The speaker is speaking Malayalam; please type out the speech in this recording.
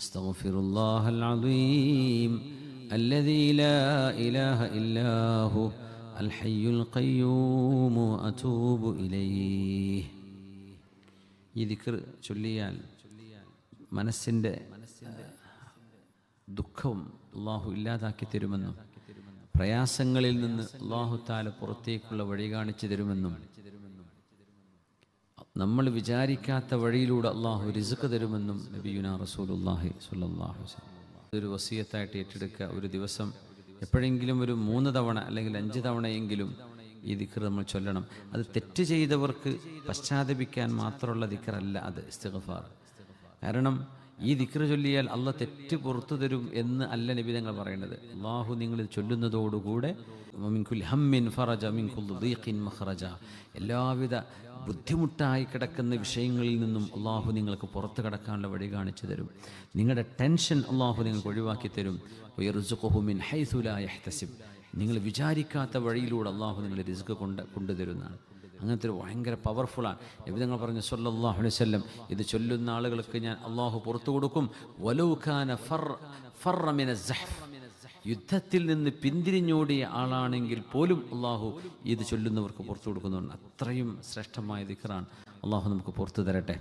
أستغفر الله العظيم الذي لا إله إلا هو الحي القيوم وأتوب إليه ഈ ദിക്ർ ചൊല്ലിയാൽ മനസ്സിൻ്റെ ദുഃഖവും അള്ളാഹു ഇല്ലാതാക്കി തരുമെന്നും പ്രയാസങ്ങളിൽ നിന്ന് അള്ളാഹു താല പുറത്തേക്കുള്ള വഴി കാണിച്ചു തരുമെന്നും നമ്മൾ വിചാരിക്കാത്ത വഴിയിലൂടെ അള്ളാഹു റിസുക്ക് തരുമെന്നും നബിയുന റസൂലുല്ലാഹി വസല്ലം ഒരു വസീയത്തായിട്ട് ഏറ്റെടുക്കുക ഒരു ദിവസം എപ്പോഴെങ്കിലും ഒരു മൂന്ന് തവണ അല്ലെങ്കിൽ അഞ്ച് തവണയെങ്കിലും ഈ ദിക്കർ നമ്മൾ ചൊല്ലണം. അത് തെറ്റ് ചെയ്തവർക്ക് പശ്ചാത്തപിക്കാൻ മാത്രമുള്ള ദിക്കറല്ല അത് ഇസ്തിഗ്ഫാർ. കാരണം ഈ ദിക്ർ ചൊല്ലിയാൽ അല്ല തെറ്റ് പുറത്തു തരും എന്ന് അല്ല തങ്ങൾ പറയുന്നത്. അള്ളാഹു നിങ്ങൾ ഇത് ചൊല്ലുന്നതോടുകൂടെ എല്ലാവിധ ബുദ്ധിമുട്ടായി കിടക്കുന്ന വിഷയങ്ങളിൽ നിന്നും അള്ളാഹു നിങ്ങൾക്ക് പുറത്ത് കടക്കാനുള്ള വഴി കാണിച്ചു തരും. നിങ്ങളുടെ ടെൻഷൻ അള്ളാഹു നിങ്ങൾക്ക് ഒഴിവാക്കി തരും. മിൻ നിങ്ങൾ വിചാരിക്കാത്ത വഴിയിലൂടെ അള്ളാഹു നിങ്ങളെ റിസ്ക് കൊണ്ട് കൊണ്ടുതരുന്നതാണ്. അങ്ങനത്തെ ഒരു ഭയങ്കര പവർഫുള്ളാണ് നബിതങ്ങൾ പറഞ്ഞു സല്ലല്ലാഹു അലൈഹി വസല്ലം ഇത് ചൊല്ലുന്ന ആളുകൾക്ക് ഞാൻ അള്ളാഹു പുറത്തു കൊടുക്കും. ഫർ ഫർ യുദ്ധത്തിൽ നിന്ന് പിന്തിരിഞ്ഞോടിയ ആളാണെങ്കിൽ പോലും അള്ളാഹു ഇത് ചൊല്ലുന്നവർക്ക് പുറത്തു കൊടുക്കുന്നുണ്ട്. അത്രയും ശ്രേഷ്ഠമായ ദിക്കറാണ് അള്ളാഹു നമുക്ക് പുറത്തു തരട്ടെ.